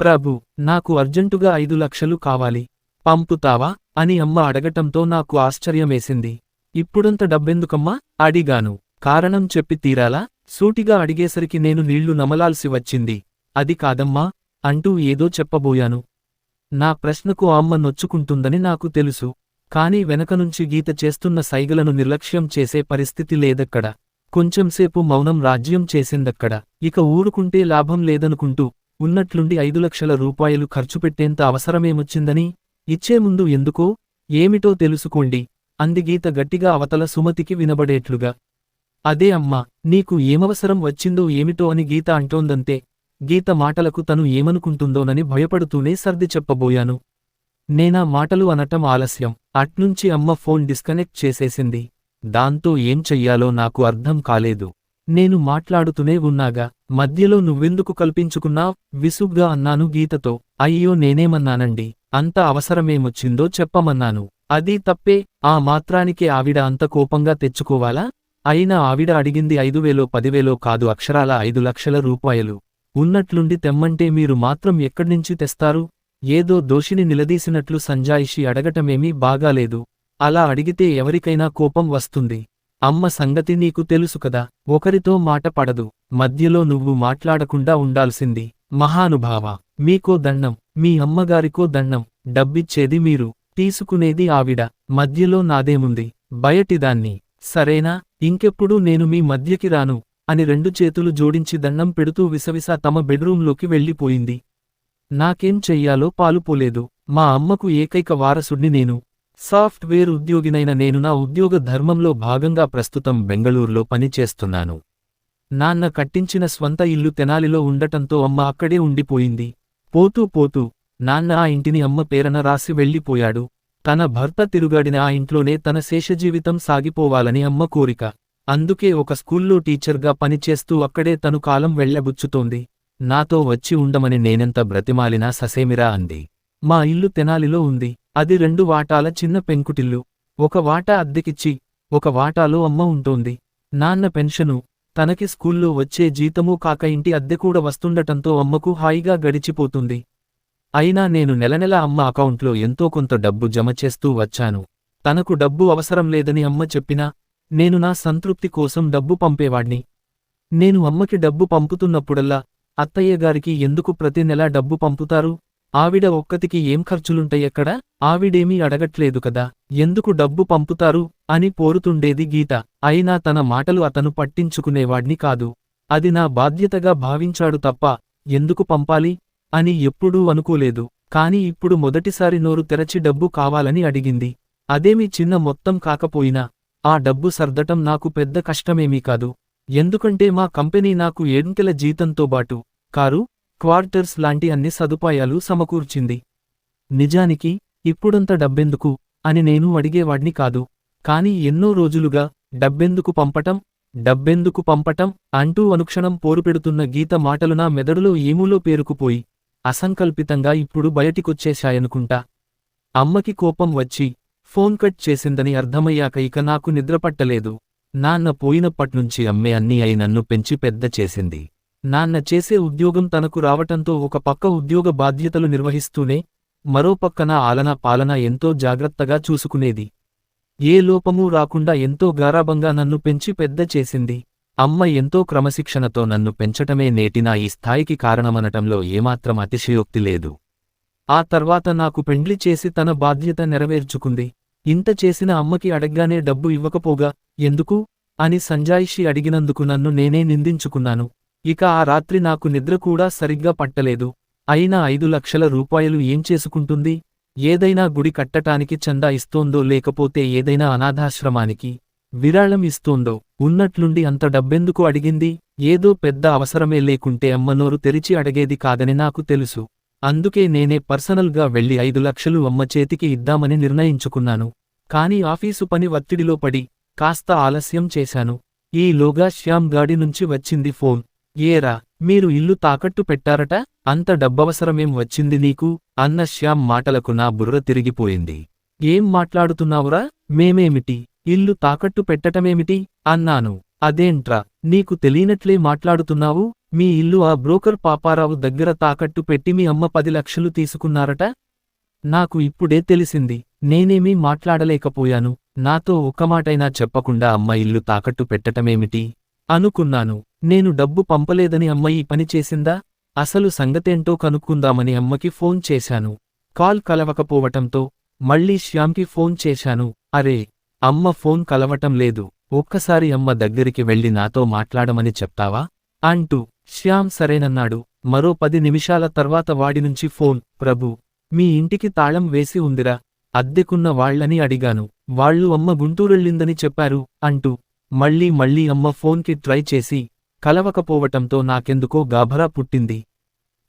ప్రభు నాకు అర్జెంటుగా ఐదు లక్షలు కావాలి. పంపుతావా? అని అమ్మ అడగటంతో నాకు ఆశ్చర్యమేసింది. ఇప్పుడంత డబ్బెందుకమ్మా? అడిగాను. కారణం చెప్పి తీరాలా? సూటిగా అడిగేసరికి నేను నీళ్ళు నమలాల్సి వచ్చింది. అది కాదమ్మా అంటూ ఏదో చెప్పబోయాను. నా ప్రశ్నకు అమ్మ నొచ్చుకుంటుందని నాకు తెలుసు. కాని వెనకనుంచి గీత చేస్తున్న సైగలను నిర్లక్ష్యం చేసే పరిస్థితి లేదక్కడ. కొంచెంసేపు మౌనం రాజ్యం చేసిందక్కడ. ఇక ఊరుకుంటే లాభం లేదనుకుంటూ ఉన్నట్లుండి ఐదు లక్షల రూపాయలు ఖర్చు పెట్టేంత అవసరమేమొచ్చిందని? ఇచ్చే ముందు ఎందుకో? ఏమిటో తెలుసుకోండి. అంది గీత గట్టిగా అవతల సుమతికి వినబడేట్లుగా. అదే అమ్మా నీకు ఏమవసరం వచ్చిందో ఏమిటో అని గీత అంటోందంతే. గీత మాటలకు తను ఏమనుకుంటుందోనని భయపడుతూనే సర్ది చెప్పబోయాను. నేనా మాటలు అనటం ఆలస్యం. అట్నుంచి అమ్మ ఫోన్ డిస్కనెక్ట్ చేసేసింది. దాంతో ఏం చెయ్యాలో నాకు అర్థం కాలేదు. నేను మాట్లాడుతూనే ఉన్నాగా. మధ్యలో నువ్వెందుకు కల్పించుకున్నా విసుగ్గా అన్నాను గీతతో. అయ్యో నేనేమన్నానండి? అంత అవసరమేమొచ్చిందో చెప్పమన్నాను. అది తప్పే. ఆ మాత్రానికే ఆవిడ అంత కోపంగా తెచ్చుకోవాలా? అయినా ఆవిడ అడిగింది ఐదువేలో పదివేలో కాదు అక్షరాల ఐదు లక్షల రూపాయలు. ఉన్నట్లుండి తెమ్మంటే మీరు మాత్రం ఎక్కడ్నించి తెస్తారు? ఏదో దోషిని నిలదీసినట్లు సంజాయిషి అడగటమేమీ బాగాలేదు. అలా అడిగితే ఎవరికైనా కోపం వస్తుంది. అమ్మ సంగతి నీకు తెలుసు కదా ఒకరితో మాట పడదు మధ్యలో నువ్వు మాట్లాడకుండా ఉండాల్సింది మహానుభావ మీకో దండం మీ అమ్మగారికో దండం డబ్బిచ్చేది మీరు తీసుకునేది ఆవిడ మధ్యలో నాదేముంది బయటిదాన్ని సరేనా ఇంకెప్పుడు నేను మీ మధ్యకి రాను అని రెండు చేతులు జోడించి దండం పెడుతూ విసవిసా తమ బెడ్రూంలోకి వెళ్ళిపోయింది. నాకేం చెయ్యాలో పాలుపోలేదు మా అమ్మకు ఏకైక వారసుడిని నేను సాఫ్ట్వేర్ ఉద్యోగినైన నేను నా ఉద్యోగ ధర్మంలో భాగంగా ప్రస్తుతం బెంగళూరులో పనిచేస్తున్నాను. నాన్న కట్టించిన స్వంత ఇల్లు తెనాలిలో ఉండటంతో అమ్మ అక్కడే ఉండిపోయింది. పోతూ పోతూ నాన్న ఆ ఇంటిని అమ్మ పేరన రాసి వెళ్ళిపోయాడు. తన భర్త తిరుగాడిన ఆ ఇంట్లోనే తన శేషజీవితం సాగిపోవాలని అమ్మ కోరిక. అందుకే ఒక స్కూల్లో టీచర్గా పనిచేస్తూ అక్కడే తను కాలం వెళ్ళబుచ్చుతోంది నాతో వచ్చి ఉండమని నేనెంత బ్రతిమాలినా ససేమిరా అంది. మా ఇల్లు తెనాలిలో ఉంది. అది రెండు వాటాల చిన్న పెంకుటిల్లు. ఒక వాటా అద్దెకిచ్చి ఒక వాటాలో అమ్మ ఉంటోంది. నాన్న పెన్షను. తనకి స్కూల్లో వచ్చే జీతమూ కాక ఇంటి అద్దె కూడా వస్తుండటంతో అమ్మకు హాయిగా గడిచిపోతుంది. అయినా నేను నెలనెల అమ్మ అకౌంట్లో ఎంతో కొంత డబ్బు జమ చేస్తూ వచ్చాను. తనకు డబ్బు అవసరం లేదని అమ్మ చెప్పినా నేను నా సంతృప్తి కోసం డబ్బు పంపేవాణ్ణి నేను అమ్మకి డబ్బు పంపుతున్నప్పుడల్లా అత్తయ్య గారికి ఎందుకు ప్రతి నెలా డబ్బు పంపుతారు? ఆవిడ ఒక్కతికి ఏం ఖర్చులుంటాయెక్కడ ఆవిడేమీ అడగట్లేదు కదా ఎందుకు డబ్బు పంపుతారు అని పోరుతుండేది గీత. అయినా తన మాటలు అతను పట్టించుకునేవాడ్ని కాదు. అది నా బాధ్యతగా భావించాడు తప్ప ఎందుకు పంపాలి అని ఎప్పుడూ అనుకోలేదు. కాని ఇప్పుడు మొదటిసారి నోరు తెరచి డబ్బు కావాలని అడిగింది. అదేమి చిన్న మొత్తం కాకపోయినా ఆ డబ్బు సర్దటం నాకు పెద్ద కష్టమేమీ కాదు. ఎందుకంటే మా కంపెనీ నాకు ఏడుంకెల జీతంతో బాటు కారు క్వార్టర్స్ లాంటి అన్ని సదుపాయాలు సమకూర్చింది. నిజానికి ఇప్పుడంత డబ్బెందుకు అని నేను అడిగేవాడ్ని కాదు. కాని ఎన్నో రోజులుగా డబ్బెందుకు పంపటం డబ్బెందుకు పంపటం అంటూ అనుక్షణం పోరుపెడుతున్న గీత మాటలు నా మెదడులో ఏమూలో పేరుకుపోయి అసంకల్పితంగా ఇప్పుడు బయటికొచ్చేశాయనుకుంటా. అమ్మకి కోపం వచ్చి ఫోన్ కట్ చేసిందని అర్థమయ్యాక ఇక నాకు నిద్రపట్టలేదు నాన్న పోయినప్పట్నుంచి అమ్మే అన్నీ అయి నన్ను పెంచి పెద్ద చేసింది. నాన్న చేసే ఉద్యోగం తనకు రావటంతో ఒక పక్క ఉద్యోగ బాధ్యతలు నిర్వహిస్తూనే మరోపక్కన ఆలన పాలన ఎంతో జాగ్రత్తగా చూసుకునేది. ఏ లోపమూ రాకుండా ఎంతో గారాబంగా నన్ను పెంచి పెద్ద చేసింది. అమ్మ ఎంతో క్రమశిక్షణతో నన్ను పెంచటమే నేటినా ఈ స్థాయికి కారణమనటంలో ఏమాత్రం అతిశయోక్తి లేదు. ఆ తర్వాత నాకు పెండ్లి చేసి తన బాధ్యత నెరవేర్చుకుంది. ఇంత చేసిన అమ్మకి అడగ్గానే డబ్బు ఇవ్వకపోగా ఎందుకు? అని సంజాయిషి అడిగినందుకు నన్ను నేనే నిందించుకున్నాను. ఇక ఆ రాత్రి నాకు నిద్ర కూడా సరిగ్గా పట్టలేదు. అయినా ఐదు లక్షల రూపాయలు ఏం చేసుకుంటుంది? ఏదైనా గుడి కట్టటానికి చందా ఇస్తోందో లేకపోతే ఏదైనా అనాథాశ్రమానికి విరాళం ఇస్తోందో? ఉన్నట్లుండి అంత డబ్బెందుకు అడిగింది? ఏదో పెద్ద అవసరమే లేకుంటే అమ్మనోరు తెరిచి అడిగేది కాదని నాకు తెలుసు. అందుకే నేనే పర్సనల్గా వెళ్ళి ఐదు లక్షలు అమ్మ చేతికి ఇద్దామని నిర్ణయించుకున్నాను. కాని ఆఫీసు పని ఒత్తిడిలో పడి కాస్త ఆలస్యం చేశాను. ఈలోగా శ్యామ్ గాడి నుంచి వచ్చింది ఫోన్. ఏరా మీరు ఇల్లు తాకట్టు పెట్టారట? అంత డబ్బవసరమేం వచ్చింది నీకు? అన్న శ్యామ్ మాటలకు నా బుర్ర తిరిగిపోయింది. ఏం మాట్లాడుతున్నావురా? మేమేమిటి? ఇల్లు తాకట్టు పెట్టటమేమిటి? అన్నాను. అదేంట్రా నీకు తెలియనట్లే మాట్లాడుతున్నావు? మీ ఇల్లు ఆ బ్రోకర్ పాపారావు దగ్గర తాకట్టు పెట్టి మీ అమ్మ పది లక్షలు తీసుకున్నారట? నాకు ఇప్పుడే తెలిసింది. నేనేమీ మాట్లాడలేకపోయాను. నాతో ఒక్కమాటైనా చెప్పకుండా అమ్మ ఇల్లు తాకట్టు పెట్టటమేమిటి? అనుకున్నాను. నేను డబ్బు పంపలేదని అమ్మ ఈ పని చేసిందా? అసలు సంగతేంటో కనుక్కుందామని అమ్మకి ఫోన్ చేశాను. కాల్ కలవకపోవటంతో మళ్ళీ శ్యామ్కి ఫోన్ చేశాను. అరే అమ్మ ఫోన్ కలవటం లేదు. ఒక్కసారి అమ్మ దగ్గరికి వెళ్ళి నాతో మాట్లాడమని చెప్తావా? అంటూ శ్యామ్ సరేనన్నాడు. మరో పది నిమిషాల తర్వాత వాడినుంచి ఫోన్. ప్రభు మీ ఇంటికి తాళం వేసి ఉందిరా. అద్దెకున్న వాళ్ళని అడిగాను. వాళ్ళు అమ్మ గుంటూరెళ్ళిందని చెప్పారు. అంటూ మళ్ళీ మళ్ళీ అమ్మ ఫోన్కి ట్రై చేసి కలవకపోవటంతో నాకెందుకో గాభరా పుట్టింది.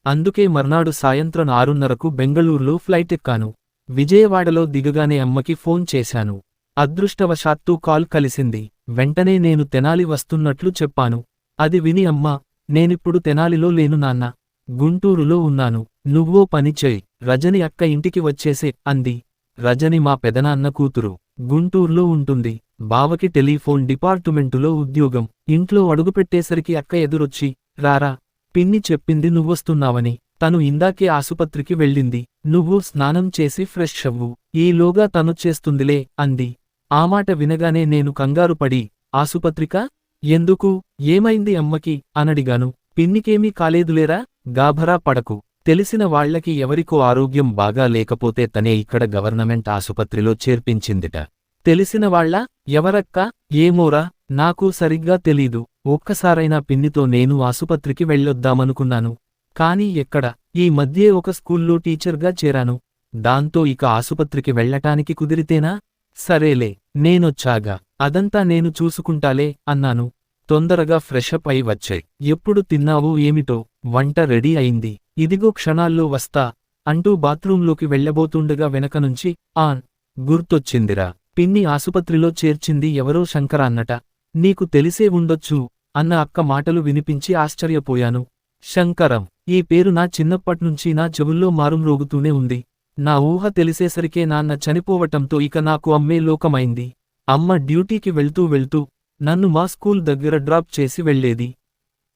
అందుకే మర్నాడు సాయంత్రం ఆరున్నరకు బెంగళూరులో ఫ్లైట్ ఎక్కాను. విజయవాడలో దిగగానే అమ్మకి ఫోన్ చేశాను. అదృష్టవశాత్తు కాల్ కలిసింది. వెంటనే నేను తెనాలి వస్తున్నట్లు చెప్పాను. అది విని అమ్మా నేనిప్పుడు తెనాలిలో లేను నాన్న. గుంటూరులో ఉన్నాను. నువ్వో పనిచేయి రజని అక్క ఇంటికి వచ్చేసే అంది. రజని మా పెదనాన్న కూతురు. గుంటూరులో ఉంటుంది. బావకి టెలిఫోన్ డిపార్టుమెంటులో ఉద్యోగం. ఇంట్లో అడుగుపెట్టేసరికి అక్క ఎదురొచ్చి రారా పిన్ని చెప్పింది నువ్వొస్తున్నావని. తను ఇందాకే ఆసుపత్రికి వెళ్ళింది. నువ్వు స్నానం చేసి ఫ్రెష్ అవ్వు. ఈలోగా తను చేస్తుందిలే అంది. ఆ మాట వినగానే నేను కంగారు పడి ఆసుపత్రిక? ఎందుకు? ఏమైంది అమ్మకి? అనడిగాను. పిన్నికేమీ కాలేదులేరా? గాభరా పడకు. తెలిసిన వాళ్ళకి ఎవరికో ఆరోగ్యం బాగా లేకపోతే తనే ఇక్కడ గవర్నమెంట్ ఆసుపత్రిలో చేర్పించిందిట. తెలిసిన వాళ్ళ ఎవరక్కా? ఏమోరా నాకు సరిగ్గా తెలీదు. ఒక్కసారైనా పిన్నితో నేను ఆసుపత్రికి వెళ్ళొద్దామనుకున్నాను. కాని ఎక్కడ? ఈ మధ్యే ఒక స్కూల్లో టీచర్గా చేరాను. దాంతో ఇక ఆసుపత్రికి వెళ్ళటానికి కుదిరితేనా? సరేలే నేనొచ్చాగా. అదంతా నేను చూసుకుంటాలే అన్నాను. తొందరగా ఫ్రెషప్ అయి వచ్చాయి ఎప్పుడు తిన్నావు ఏమిటో? వంట రెడీ అయింది. ఇదిగో క్షణాల్లో వస్తా అంటూ బాత్రూంలోకి వెళ్ళబోతుండగా వెనకనుంచి ఆన్. గుర్తొచ్చిందిరా. పిన్ని ఆసుపత్రిలో చేర్చింది ఎవరో శంకర అన్నట. నీకు తెలిసే ఉండొచ్చు అన్న అక్క మాటలు వినిపించి ఆశ్చర్యపోయాను. శంకరం ఈ పేరు నా చిన్నప్పట్నుంచి నా చెవుల్లో మారుమ్రోగుతూనే ఉంది. నా ఊహ తెలిసేసరికే నాన్న చనిపోవటంతో ఇక నాకు అమ్మే లోకమైంది. అమ్మ డ్యూటీకి వెళ్తూ వెళ్తూ నన్ను మా స్కూల్ దగ్గర డ్రాప్ చేసి వెళ్ళేది.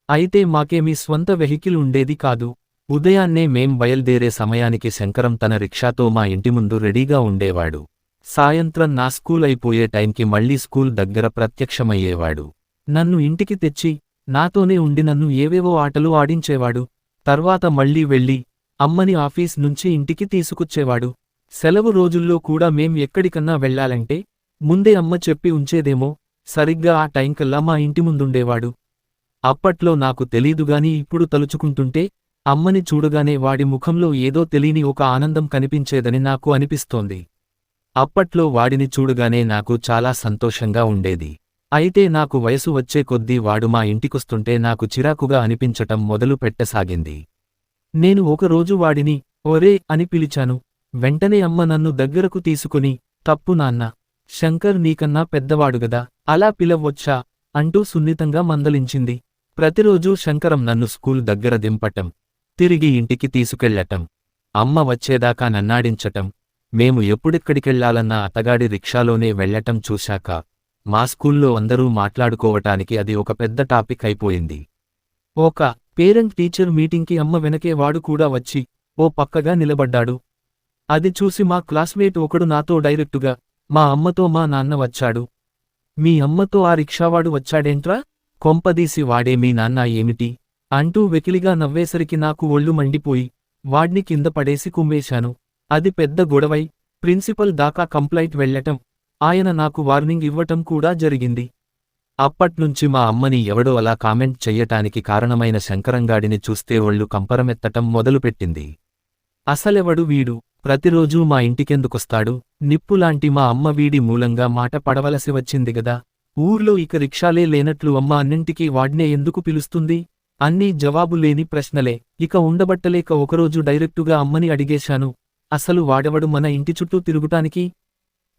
అయితే మాకేమీ స్వంత వెహికల్ ఉండేది కాదు. ఉదయాన్నే మేం బయల్దేరే సమయానికి శంకరం తన రిక్షాతో మా ఇంటి ముందు రెడీగా ఉండేవాడు. సాయంత్రం నా స్కూల్ అయిపోయే టైంకి మళ్ళీ స్కూల్ దగ్గర ప్రత్యక్షమయ్యేవాడు. నన్ను ఇంటికి తెచ్చి నాతోనే ఉండి నన్ను ఏవేవో ఆటలు ఆడించేవాడు. తర్వాత మళ్ళీ వెళ్ళి అమ్మని ఆఫీస్ నుంచి ఇంటికి తీసుకొచ్చేవాడు. సెలవు రోజుల్లో కూడా మేం ఎక్కడికన్నా వెళ్ళాలంటే ముందే అమ్మ చెప్పి ఉంచేదేమో సరిగ్గా ఆ టైంకల్లా మా ఇంటి ముందుండేవాడు. అప్పట్లో నాకు తెలీదుగాని ఇప్పుడు తలుచుకుంటుంటే అమ్మని చూడగానే వాడి ముఖంలో ఏదో తెలియని ఒక ఆనందం కనిపించేదని నాకు అనిపిస్తోంది. అప్పట్లో వాడిని చూడగానే నాకు చాలా సంతోషంగా ఉండేది. అయితే నాకు వయసు వచ్చే కొద్దీ వాడు మా ఇంటికొస్తుంటే నాకు చిరాకుగా అనిపించటం మొదలు పెట్టసాగింది. నేను ఒకరోజు వాడిని ఒరే అని పిలిచాను. వెంటనే అమ్మ నన్ను దగ్గరకు తీసుకుని తప్పు నాన్న శంకర్ నీకన్నా పెద్దవాడుగదా అలా పిలవొచ్చా అంటూ సున్నితంగా మందలించింది. ప్రతిరోజూ శంకరం నన్ను స్కూల్ దగ్గర దింపటం తిరిగి ఇంటికి తీసుకెళ్ళటం అమ్మ వచ్చేదాకా నన్నాడించటం మేము ఎప్పుడెక్కడికెళ్ళాలన్నా అతగాడి రిక్షాలోనే వెళ్ళటం చూశాక మా స్కూల్లో అందరూ మాట్లాడుకోవటానికి అది ఒక పెద్ద టాపిక్ అయిపోయింది. ఒక పేరెంట్ టీచర్ మీటింగ్కి అమ్మ వెనకే వాడు కూడా వచ్చి ఓ పక్కగా నిలబడ్డాడు. అది చూసి మా క్లాస్మేట్ ఒకడు నాతో డైరెక్టుగా మా అమ్మతో మా నాన్న వచ్చాడు. మీ అమ్మతో ఆ రిక్షావాడు వచ్చాడేంట్రా? కొంపదీసి వాడే మీ నాన్న ఏమిటి? అంటూ వెకిలిగా నవ్వేసరికి నాకు ఒళ్ళు మండిపోయి వాడ్ని కింద పడేసి కుమ్మేశాను. అది పెద్ద గొడవై ప్రిన్సిపల్ దాకా కంప్లైంట్ వెళ్ళటం ఆయన నాకు వార్నింగ్ ఇవ్వటం కూడా జరిగింది. అప్పట్నుంచి మా అమ్మని ఎవడో అలా కామెంట్ చెయ్యటానికి కారణమైన శంకరంగాడిని చూస్తే ఒళ్ళు కంపరమెత్తటం మొదలుపెట్టింది. అసలెవడు వీడు? ప్రతిరోజూ మా ఇంటికెందుకొస్తాడు? నిప్పులాంటి మా అమ్మ వీడి మూలంగా మాట పడవలసి వచ్చింది గదా? ఊర్లో ఇక రిక్షాలే లేనట్లు అమ్మ అన్నింటికీ వాడ్నే ఎందుకు పిలుస్తుంది? అన్నీ జవాబు లేని ప్రశ్నలే. ఇక ఉండబట్టలేక ఒకరోజు డైరెక్టుగా అమ్మని అడిగేశాను. అసలు వాడెవడు మన ఇంటి చుట్టూ తిరుగుటానికి?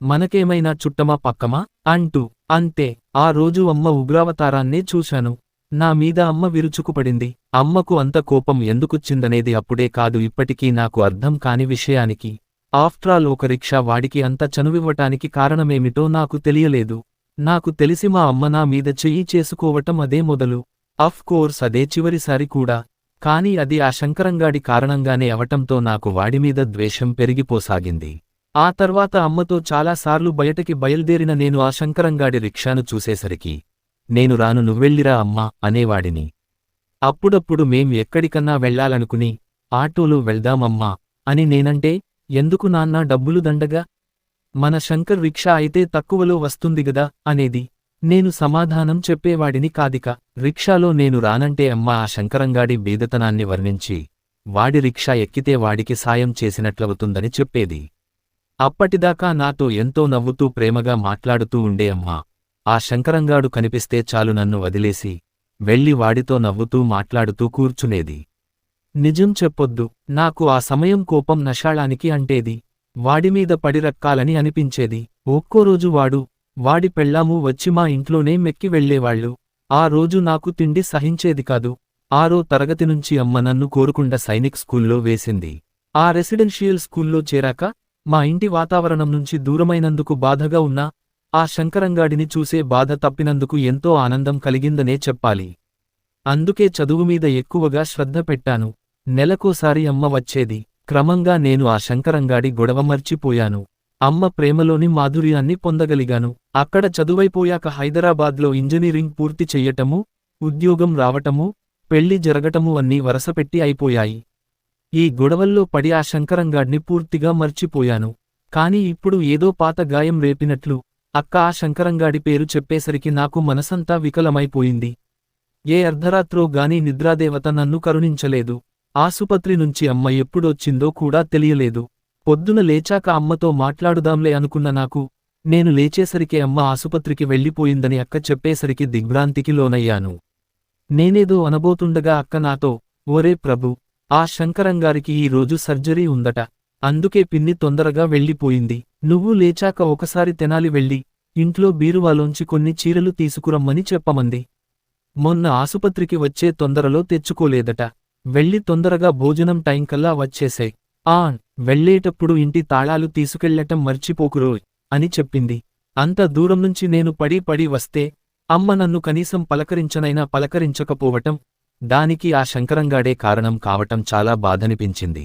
మనకేమైనా చుట్టమా పక్కమా? అంటూ అంతే ఆ రోజు అమ్మ ఉగ్రావతారాన్నే చూశాను. నా మీద అమ్మ విరుచుకుపడింది. అమ్మకు అంత కోపం ఎందుకొచ్చిందనేది అప్పుడే కాదు ఇప్పటికీ నాకు అర్థం కాని విషయానికి. ఆఫ్ట్రాల్ ఒక రిక్షా వాడికి అంత చనువివ్వటానికి కారణమేమిటో నాకు తెలియలేదు. నాకు తెలిసి మా అమ్మ నా మీద చెయ్యి చేసుకోవటం అదే మొదలు. అఫ్ కోర్స్ అదే చివరిసారి కూడా. కాని అది ఆ శంకరంగాడి కారణంగానే అవటంతో నాకు వాడిమీద ద్వేషం పెరిగిపోసాగింది. ఆ తర్వాత అమ్మతో చాలాసార్లు బయటకి బయల్దేరిన నేను ఆ శంకరంగాడి రిక్షాను చూసేసరికి నేను రాను నువ్వెళ్ళిరా అమ్మా అనేవాడిని. అప్పుడప్పుడు మేం ఎక్కడికన్నా వెళ్ళాలనుకుని ఆటోలో వెళ్దామమ్మా అని నేనంటే ఎందుకు నాన్నా డబ్బులు దండగా? మన శంకర్ రిక్షా అయితే తక్కువలో వస్తుందిగదా అనేది నేను సమాధానం చెప్పేవాడిని కాదిక. రిక్షాలో నేను రానంటే అమ్మ ఆ శంకరంగాడి బీదతనాన్ని వర్ణించి వాడి రిక్షా ఎక్కితే వాడికి సాయం చేసినట్లవుతుందని చెప్పేది. అప్పటిదాకా నాతో ఎంతో నవ్వుతూ ప్రేమగా మాట్లాడుతూ ఉండే అమ్మా ఆ శంకరంగాడు కనిపిస్తే చాలు నన్ను వదిలేసి వెళ్ళి వాడితో నవ్వుతూ మాట్లాడుతూ కూర్చునేది. నిజం చెప్పొద్దు నాకు ఆ సమయం కోపం నషాళానికి అంటేది వాడిమీద పడిరక్కాలని అనిపించేది. ఒక్కోరోజు వాడు వాడి పెళ్ళాము వచ్చి మా ఇంట్లోనే మెక్కి వెళ్ళేవాళ్ళు ఆ రోజు నాకు తిండి సహించేది కాదు. ఆరో తరగతి నుంచి అమ్మ నన్ను కోరుకుండ సైనిక్ స్కూల్లో వేసింది. ఆ రెసిడెన్షియల్ స్కూల్లో చేరాక మా ఇంటి వాతావరణం నుంచి దూరమైనందుకు బాధగా ఉన్నా ఆ శంకరంగాడిని చూసే బాధ తప్పినందుకు ఎంతో ఆనందం కలిగిందనే చెప్పాలి. అందుకే చదువు మీద ఎక్కువగా శ్రద్ధ పెట్టాను. నెలకోసారి అమ్మ వచ్చేది. క్రమంగా నేను ఆ శంకరంగాడి గొడవ మర్చిపోయాను. అమ్మ ప్రేమలోని మాధుర్యాన్ని పొందగలిగాను. అక్కడ చదువైపోయాక హైదరాబాద్లో ఇంజనీరింగ్ పూర్తి చెయ్యటము ఉద్యోగం రావటము పెళ్ళి జరగటము అన్నీ వరసపెట్టి అయిపోయాయి. ఈ గొడవల్లో పడి ఆ శంకరంగాడ్ని పూర్తిగా మర్చిపోయాను. కాని ఇప్పుడు ఏదో పాత గాయం రేపినట్లు అక్క ఆ శంకరంగాడి పేరు చెప్పేసరికి నాకు మనసంతా వికలమైపోయింది. ఏ అర్ధరాత్రో గాని నిద్రాదేవత నన్ను కరుణించలేదు. ఆసుపత్రి నుంచి అమ్మ ఎప్పుడొచ్చిందో కూడా తెలియలేదు. పొద్దున లేచాక అమ్మతో మాట్లాడుదాంలే అనుకున్న నాకు నేను లేచేసరికి అమ్మ ఆసుపత్రికి వెళ్ళిపోయిందని అక్క చెప్పేసరికి దిగ్భ్రాంతికి లోనయ్యాను. నేనేదో అనబోతుండగా అక్క నాతో ఓరే ప్రభు ఆ శంకరంగారికి ఈరోజు సర్జరీ ఉందట. అందుకే పిన్ని తొందరగా వెళ్ళిపోయింది. నువ్వు లేచాక ఒకసారి తెనాలి వెళ్ళి ఇంట్లో బీరువాలోంచి కొన్ని చీరలు తీసుకురమ్మని చెప్పమంది. మొన్న ఆసుపత్రికి వచ్చే తొందరలో తెచ్చుకోలేదట. వెళ్ళి తొందరగా భోజనం టైంకల్లా వచ్చేసే ఆ వెళ్ళేటప్పుడు ఇంటి తాళాలు తీసుకెళ్ళటం మర్చిపోకురోయ్ అని చెప్పింది. అంత దూరం నుంచి నేను పడి పడి వస్తే అమ్మ నన్ను కనీసం పలకరించనైనా పలకరించకపోవటం దానికి ఆ శంకరంగాడే కారణం కావటం చాలా బాధనిపించింది.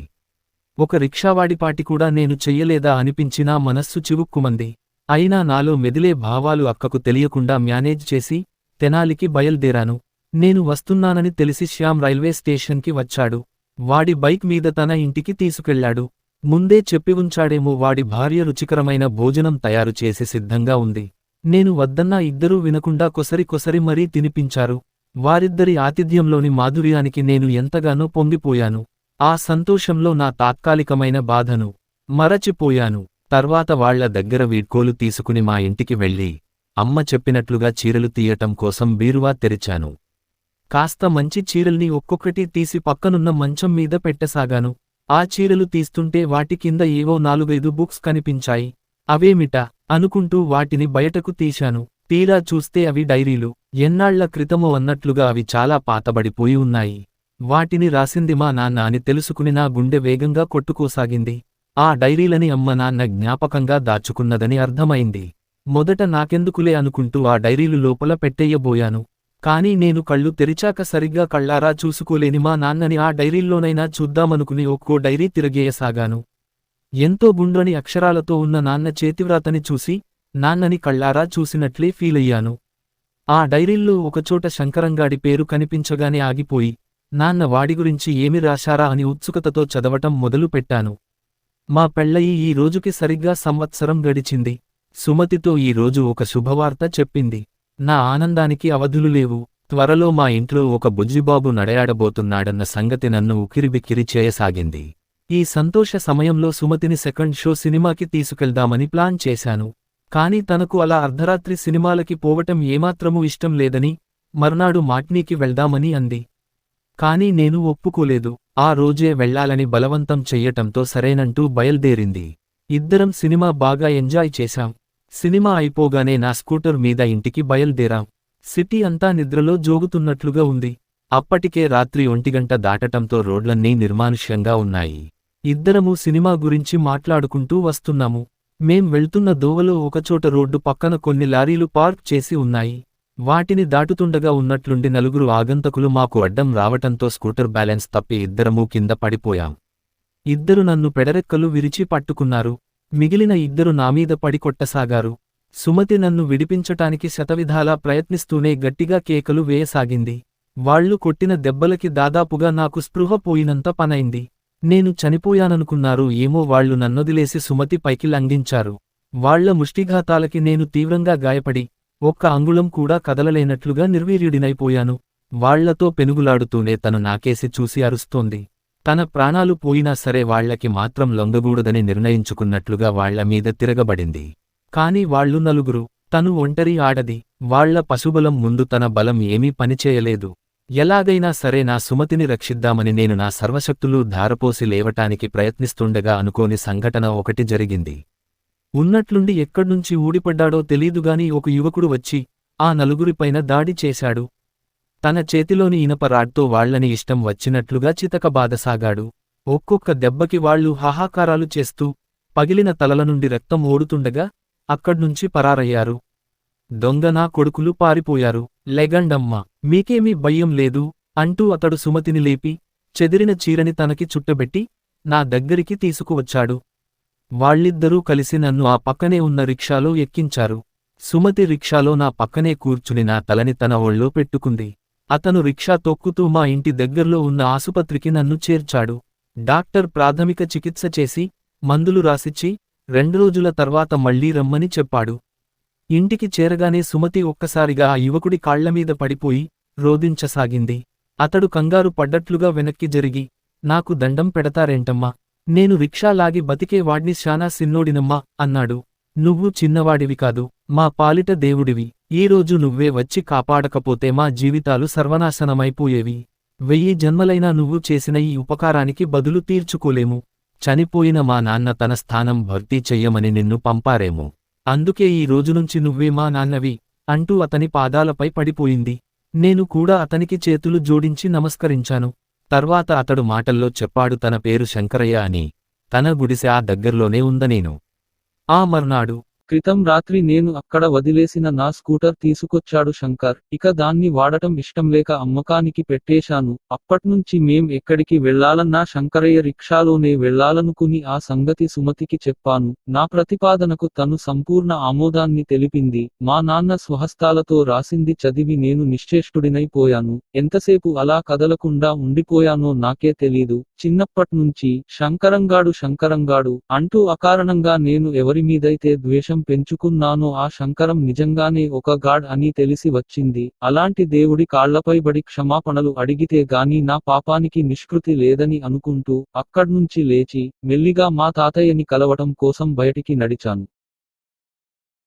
ఒక రిక్షావాడిపాటి కూడా నేను చెయ్యలేదా అనిపించినా మనస్సు చివుక్కుమంది. అయినా నాలో మెదిలే భావాలు అక్కకు తెలియకుండా మ్యానేజ్ చేసి తెనాలికి బయల్దేరాను. నేను వస్తున్నానని తెలిసి శ్యామ్ రైల్వే స్టేషన్కి వచ్చాడు. వాడి బైక్ మీద తన ఇంటికి తీసుకెళ్ళాడు. ముందే చెప్పి ఉంచాడేమో వాడి భార్య రుచికరమైన భోజనం తయారు చేసి సిద్ధంగా ఉంది. నేను వద్దన్నా ఇద్దరూ వినకుండా కొసరి కొసరి మరీ తినిపించారు. వారిద్దరి ఆతిథ్యంలోని మాధుర్యానికి నేను ఎంతగానో పొంగిపోయాను. ఆ సంతోషంలో నా తాత్కాలికమైన బాధను మరచిపోయాను. తర్వాత వాళ్ళ దగ్గర వీడ్కోలు తీసుకుని మా ఇంటికి వెళ్ళి అమ్మ చెప్పినట్లుగా చీరలు తీయటం కోసం బీరువా తెరిచాను. కాస్త మంచి చీరల్ని ఒక్కొక్కటి తీసి పక్కనున్న మంచం మీద పెట్టసాగాను. ఆ చీరలు తీస్తుంటే వాటి కింద ఏవో నాలుగైదు బుక్స్ కనిపించాయి. అవేమిటా? అనుకుంటూ వాటిని బయటకు తీశాను. తీరా చూస్తే అవి డైరీలు. ఎన్నాళ్ళ క్రితమో అన్నట్లుగా అవి చాలా పాతబడిపోయి ఉన్నాయి. వాటిని రాసింది మా నాన్న అని తెలుసుకుని నా గుండె వేగంగా కొట్టుకోసాగింది. ఆ డైరీలని అమ్మ నాన్న జ్ఞాపకంగా దాచుకున్నదని అర్థమైంది. మొదట నాకెందుకులే అనుకుంటూ ఆ డైరీలు లోపల పెట్టెయ్యబోయాను కాని నేను కళ్ళు తెరిచాక సరిగ్గా కళ్ళారా చూసుకోలేని మా నాన్నని ఆ డైరీల్లోనైనా చూద్దామనుకుని ఒక్కో డైరీ తిరగేయసాగాను. ఎంతో గుండ్రని అక్షరాలతో ఉన్న నాన్న చేతివ్రాతని చూసి నాన్నని కళ్ళారా చూసినట్లే ఫీలయ్యాను. ఆ డైరీల్లో ఒకచోట శంకరంగాడి పేరు కనిపించగానే ఆగిపోయి నాన్న వాడి గురించి ఏమి రాశారా అని ఉత్సుకతతో చదవటం మొదలుపెట్టాను మా పెళ్ళయి ఈ రోజుకి సరిగ్గా సంవత్సరం గడిచింది. సుమతితో ఈ రోజు ఒక శుభవార్త చెప్పింది. నా ఆనందానికి అవధులు లేవు. త్వరలో మా ఇంట్లో ఒక బుజ్జిబాబు నడయాడబోతున్నాడన్న సంగతి నన్ను ఉకిరిబిక్కిరి చేయసాగింది. ఈ సంతోష సమయంలో సుమతిని సెకండ్ షో సినిమాకి తీసుకెళ్దామని ప్లాన్ చేశాను. కాని తనకు అలా అర్ధరాత్రి సినిమాలకి పోవటం ఏమాత్రమూ ఇష్టం లేదని మర్నాడు మాట్నీకి వెళ్దామని అంది. కాని నేను ఒప్పుకోలేదు. ఆ రోజే వెళ్ళాలని బలవంతం చెయ్యటంతో సరేనంటూ బయల్దేరింది. ఇద్దరం సినిమా బాగా ఎంజాయ్ చేశాం. సినిమా అయిపోగానే నా స్కూటర్ మీద ఇంటికి బయల్దేరాం. సిటీ అంతా నిద్రలో జోగుతున్నట్లుగా ఉంది. అప్పటికే రాత్రి ఒంటిగంట దాటటంతో రోడ్లన్నీ నిర్మానుష్యంగా ఉన్నాయి. ఇద్దరము సినిమా గురించి మాట్లాడుకుంటూ వస్తున్నాము. మేం వెళ్తున్న దోవలో ఒకచోట రోడ్డు పక్కన కొన్ని లారీలు పార్క్ చేసి ఉన్నాయి. వాటిని దాటుతుండగా ఉన్నట్లుండి నలుగురు ఆగంతకులు మాకు అడ్డం రావటంతో స్కూటర్ బ్యాలెన్స్ తప్పి ఇద్దరమూ కింద పడిపోయాం. ఇద్దరు నన్ను పెడరెక్కలు విరిచి పట్టుకున్నారు. మిగిలిన ఇద్దరు నామీద పడి కొట్టసాగారు. సుమతి నన్ను విడిపించటానికి శతవిధాలా ప్రయత్నిస్తూనే గట్టిగా కేకలు వేయసాగింది. వాళ్ళు కొట్టిన దెబ్బలకి దాదాపుగా నాకు స్పృహ పోయినంత పనైంది. నేను చనిపోయాననుకున్నారు ఏమో వాళ్ళు నన్నొదిలేసి సుమతి పైకి లంఘించారు. వాళ్ళ ముష్టిఘాతాలకి నేను తీవ్రంగా గాయపడి ఒక్క అంగుళం కూడా కదలలేనట్లుగా నిర్వీర్యుడినైపోయాను. వాళ్ళతో పెనుగులాడుతూనే తను నాకేసి చూసి అరుస్తోంది. తన ప్రాణాలు పోయినా సరే వాళ్ళకి మాత్రం లొంగగూడదని నిర్ణయించుకున్నట్లుగా వాళ్ళ మీద తిరగబడింది. కాని వాళ్ళు నలుగురు తను ఒంటరి ఆడది వాళ్ళ పశుబలం ముందు తన బలం ఏమీ పనిచేయలేదు. ఎలాగైనా సరే నా సుమతిని రక్షిద్దామని నేను నా సర్వశక్తులు ధారపోసి లేవటానికి ప్రయత్నిస్తుండగా అనుకోని సంఘటన ఒకటి జరిగింది. ఉన్నట్లుండి ఎక్కడ్నుంచి ఊడిపడ్డాడో తెలీదుగాని ఒక యువకుడు వచ్చి ఆ నలుగురిపైన దాడి చేశాడు. తన చేతిలోని ఇనప రాడ్తో వాళ్ళని ఇష్టం వచ్చినట్లుగా చితకబాదసాగాడు ఒక్కొక్క దెబ్బకి వాళ్ళు హాహాకారాలు చేస్తూ పగిలిన తలల నుండి రక్తం ఓడుతుండగా అక్కడ్నుంచి పరారయ్యారు. దొంగ నా కొడుకులు పారిపోయారు. లెగండమ్మ మీకేమీ భయం లేదు అంటూ అతడు సుమతిని లేపి చెదిరిన చీరని తనకి చుట్టబెట్టి నా దగ్గరికి తీసుకువచ్చాడు. వాళ్ళిద్దరూ కలిసి నన్ను ఆ పక్కనే ఉన్న రిక్షాలో ఎక్కించారు. సుమతి రిక్షాలో నా పక్కనే కూర్చుని నా తలని తన ఒళ్ళో పెట్టుకుంది. అతను రిక్షా తొక్కుతూ మా ఇంటి దగ్గర్లో ఉన్న ఆసుపత్రికి నన్ను చేర్చాడు. డాక్టర్ ప్రాథమిక చికిత్స చేసి మందులు రాసిచ్చి రెండు రోజుల తర్వాత మళ్ళీ రమ్మని చెప్పాడు. ఇంటికి చేరగానే సుమతి ఒక్కసారిగా ఆ యువకుడి కాళ్ళమీద పడిపోయి రోదించసాగింది అతడు కంగారు పడ్డట్లుగా వెనక్కి జరిగి నాకు దండం పెడతారేంటమ్మా? నేను రిక్షా లాగి బతికే వాడ్ని శానా సిన్నోడినమ్మా అన్నాడు. నువ్వు చిన్నవాడివి కాదు మా పాలిట దేవుడివి. ఈరోజు నువ్వే వచ్చి కాపాడకపోతే మా జీవితాలు సర్వనాశనమైపోయేవి. వెయ్యి జన్మలైనా నువ్వు చేసిన ఈ ఉపకారానికి బదులు తీర్చుకోలేము. చనిపోయిన మా నాన్న తన స్థానం భర్తీ చెయ్యమని నిన్ను పంపారేమో. అందుకే ఈ రోజునుంచి నువ్వే మా నాన్నవి అంటూ అతని పాదాలపై పడిపోయింది. నేను కూడా అతనికి చేతులు జోడించి నమస్కరించాను. తర్వాత అతడు మాటల్లో చెప్పాడు తన పేరు శంకరయ్య అని. తన గుడిసె ఆ దగ్గర్లోనే ఉందనేను. ఆ మర్నాడు క్రితం రాత్రి నేను అక్కడ వదిలేసిన నా స్కూటర్ తీసుకొచ్చాడు శంకర్. ఇక దాన్ని వాడటం ఇష్టం లేక అమ్మకానికి పెట్టేశాను. అప్పట్నుంచి మేం ఎక్కడికి వెళ్ళాలన్నా శంకరయ్య రిక్షాలోనే వెళ్ళాలనుకుని ఆ సంగతి సుమతికి చెప్పాను. నా ప్రతిపాదనకు తను సంపూర్ణ ఆమోదాన్ని తెలిపింది. మా నాన్న స్వహస్తాలతో రాసింది చదివి నేను నిశ్చేష్టుడినైపోయాను. ఎంతసేపు అలా కదలకుండా ఉండిపోయానో నాకే తెలీదు. చిన్నప్పట్నుంచి శంకరంగాడు శంకరంగాడు అంటూ అకారణంగా నేను ఎవరి మీదైతే ద్వేషం పెంచుకున్నాను. ఆ శంకరం నిజంగానే ఒక గాడ్ అని తెలిసి వచ్చింది. అలాంటి దేవుడి కాళ్ళపై బడి క్షమాపణలు అడిగితే గాని నా పాపానికి నిష్కృతి లేదని అనుకుంటూ అక్కడ్నుంచి లేచి మెల్లిగా మా తాతయ్యని కలవటం కోసం బయటికి నడిచాను.